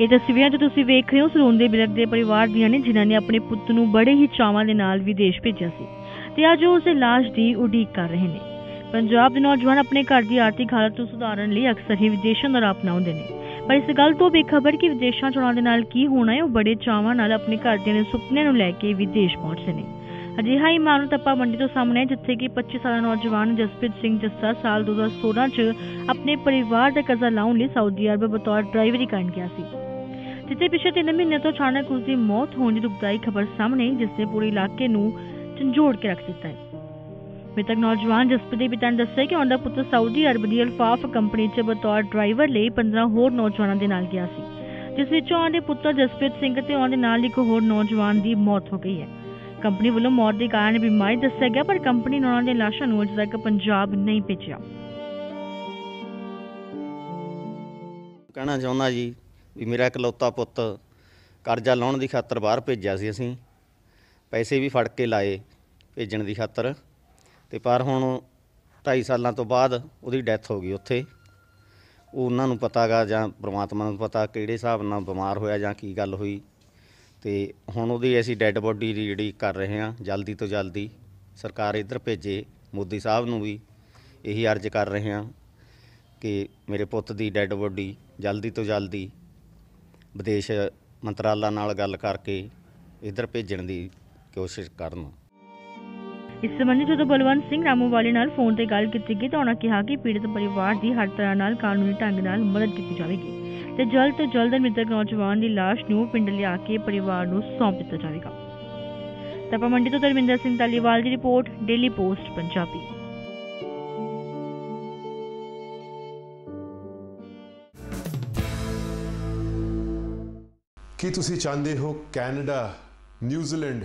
ਇਹ ਤਸਵੀਰਾਂ ਜੋ ਤੁਸੀਂ ਵੇਖ ਰਹੇ ਹੋ ਸਰੋਂਦੇ ਬਿਲਕ ਦੇ ਪਰਿਵਾਰ ਦੀਆਂ ਨੇ, ਜਿਨ੍ਹਾਂ ਨੇ ਆਪਣੇ ਪੁੱਤ ਨੂੰ ਬੜੇ ਹੀ ਚਾਵਾਂ ਦੇ ਨਾਲ ਵਿਦੇਸ਼ ਭੇਜਿਆ ਸੀ ਤੇ ਅੱਜ ਉਹ ਉਸੇ ਲਾਸ਼ ਦੀ ਉਡੀਕ ਕਰ ਰਹੇ ਨੇ। ਪੰਜਾਬ ਦੇ ਨੌਜਵਾਨ ਆਪਣੇ ਘਰ ਦੀ ਆਰਥਿਕ ਹਾਲਤ ਨੂੰ ਸੁਧਾਰਨ ਲਈ ਅਕਸਰ ਹੀ ਵਿਦੇਸ਼ਾਂ ਦਾ ਰਾਹ ਅਪਣਾਉਂਦੇ ਨੇ। ਪਰ ਇਸ ਗੱਲ ਤੋਂ ਬੇਖਬਰ ਕਿ ਵਿਦੇਸ਼ਾਂ ਚੋਣਾਂ ਦੇ ਨਾਲ ਕੀ ਹੋਣਾ ਹੈ, ਉਹ ਬੜੇ ਚਾਵਾਂ ਨਾਲ ਆਪਣੇ ਘਰਦਿਆਂ ਦੇ ਸੁਪਨੇ ਨੂੰ ਲੈ ਕੇ ਵਿਦੇਸ਼ ਪਹੁੰਚਦੇ ਨੇ। ਅਜਿਹਾ ਹੀ ਮਾਮਲਾ ਤੱਪਾ ਮੰਡੀ ਤੋਂ ਸਾਹਮਣੇ ਹੈ ਜਿੱਥੇ ਕਿ 25 ਸਾਲਾ ਨੌਜਵਾਨ ਜਸਪ੍ਰੀਤ ਸਿੰਘ ਜੱਸਾ ਸਾਲ 2016 ਚ ਆਪਣੇ ਪਰਿਵਾਰ ਦਾ ਕਰਜ਼ਾ ਲਾਉਣ ਲਈ ਸਾਊਦੀ ਅਰਬ ਬਤੌਰ ਡਰਾਈਵਰੀ ਕਰਨ ਗਿਆ ਸੀ। ਜਿੱਥੇ ਪਿਛਲੇ ਤਿੰਨ ਮਹੀਨੇ ਤੋਂ ਅਚਾਨਕ ਉਸ ਦੀ ਮੌਤ ਹੋਣ ਦੀ ਦੁਖਦਾਈ ਖਬਰ ਸਾਹਮਣੇ ਜਿਸ ਨੇ ਪੂਰੇ ਇਲਾਕੇ ਨੂੰ ਝੰਜੋੜ ਕੇ ਰੱਖ ਦਿੱਤਾ ਹੈ। ਮ੍ਰਿਤਕ ਨੌਜਵਾਨ ਜਸਪ੍ਰੀਤ ਦੇ ਪਿਤਾ ਨੇ ਦੱਸਿਆ ਕਿ ਉਹਦਾ ਪੁੱਤਰ ਸਾਊਦੀ ਅਰਬ ਦੀ ਅਲਫਾਫ ਕੰਪਨੀ 'ਚ ਬਤੌਰ ਡਰਾਈਵਰ ਲਈ 15 ਹੋਰ ਨੌਜਵਾਨਾਂ ਦੇ ਨਾਲ ਗਿਆ ਸੀ, ਜਿਸ ਵਿੱਚੋਂ ਉਹਦੇ ਪੁੱਤਰ ਜਸਪ੍ਰੀਤ ਸਿੰਘ ਤੇ ਉਹਦੇ ਨਾਲ ਇੱਕ ਹੋਰ ਨੌਜਵਾਨ ਦੀ ਮੌਤ ਹੋ ਗਈ ਹੈ। ਕੰਪਨੀ ਵੱਲੋਂ ਮੌਤ ਦੇ ਕਾਰਨ ਬਿਮਾਰੀ ਦੱਸਿਆ ਗਿਆ, ਪਰ ਕੰਪਨੀ ਨੇ ਉਹਨਾਂ ਦੀਆਂ ਲਾਸ਼ਾਂ ਨੂੰ ਅਜੇ ਤੱਕ ਪੰਜਾਬ ਨਹੀਂ ਭੇਜਿਆ। ਕਹਿਣਾ ਚਾਹੁੰਦਾ ਜੀ ਵੀ ਮੇਰਾ ਇਕਲੌਤਾ ਪੁੱਤ ਕਰਜ਼ਾ ਲਾਉਣ ਦੀ ਖਾਤਰ ਬਾਹਰ ਭੇਜਿਆ ਸੀ ਅਸੀਂ। ਪੈਸੇ ਵੀ ਫੜ ਕੇ ਲਾਏ ਭੇਜਣ ਦੀ ਖਾਤਰ। ਤੇ ਪਰ ਹੁਣ 2.5 ਸਾਲਾਂ ਤੋਂ ਬਾਅਦ ਉਹਦੀ ਡੈਥ ਹੋ ਗਈ ਉੱਥੇ। ਉਹ ਉਹਨਾਂ ਨੂੰ ਪਤਾਗਾ ਜਾਂ ਪ੍ਰਮਾਤਮਾ ਨੂੰ ਪਤਾ ਕਿਹੜੇ ਹਿਸਾਬ ਨਾਲ ਬਿਮਾਰ ਹੋਇਆ ਜਾਂ ਕੀ ਗੱਲ ਹੋਈ। ਤੇ ਹੁਣ ਉਹਦੀ ਅਸੀਂ ਡੈੱਡ ਬੋਡੀ ਦੀ ਜਿਹੜੀ ਕਰ ਰਹੇ ਹਾਂ, ਜਲਦੀ ਤੋਂ ਜਲਦੀ ਸਰਕਾਰ ਇੱਧਰ ਭੇਜੇ, ਮੋਦੀ ਸਾਹਿਬ ਨੂੰ ਵੀ ਇਹੀ ਅਰਜ਼ ਕਰ ਰਹੇ ਹਾਂ ਕਿ ਮੇਰੇ ਪੁੱਤ ਦੀ ਡੈੱਡ ਬੋਡੀ ਜਲਦੀ ਤੋਂ ਜਲਦੀ ਵਿਦੇਸ਼ ਮੰਤਰਾਲਾ ਨਾਲ ਗੱਲ ਕਰਕੇ ਇੱਧਰ ਭੇਜਣ ਦੀ ਕੋਸ਼ਿਸ਼ ਕਰਨ। ਇਸ ਸੰਬੰਧੀ ਜਦੋਂ ਬਲਵੰਤ ਸਿੰਘ ਰਾਮੂਵਾਲੇ ਨਾਲ ਫੋਨ ਤੇ ਗੱਲ ਕੀਤੀ ਗਈ ਤਾਂ ਉਹਨਾਂ ਕਿਹਾ ਕਿ ਪੀੜਤ ਪਰਿਵਾਰ ਦੀ ਹਰ ਤਰ੍ਹਾਂ ਨਾਲ ਕਾਨੂੰਨੀ ਢੰਗ ਨਾਲ ਮਦਦ ਕੀਤੀ ਜਾਵੇਗੀ ਤੇ ਜਲਦ ਤੋਂ ਜਲਦ ਮ੍ਰਿਤਕ ਨੌਜਵਾਨ ਦੀ ਲਾਸ਼ ਨੂੰ ਪਿੰਡ ਲਿਆ ਕੇ ਪਰਿਵਾਰ ਨੂੰ ਸੌਂਪ ਦਿੱਤਾ ਜਾਵੇਗਾ। ਤਪਾ ਮੰਡੀ ਤੋਂ ਧਰਮਿੰਦਰ ਸਿੰਘ ਤਾਲੀਵਾਲ ਦੀ ਰਿਪੋਰਟ, ਡੇਲੀ ਪੋਸਟ, ਪੰਜਾਬੀ। ਕੀ ਤੁਸੀਂ ਚਾਹੁੰਦੇ ਹੋ ਕੈਨੇਡਾ, ਨਿਊਜ਼ੀਲੈਂਡ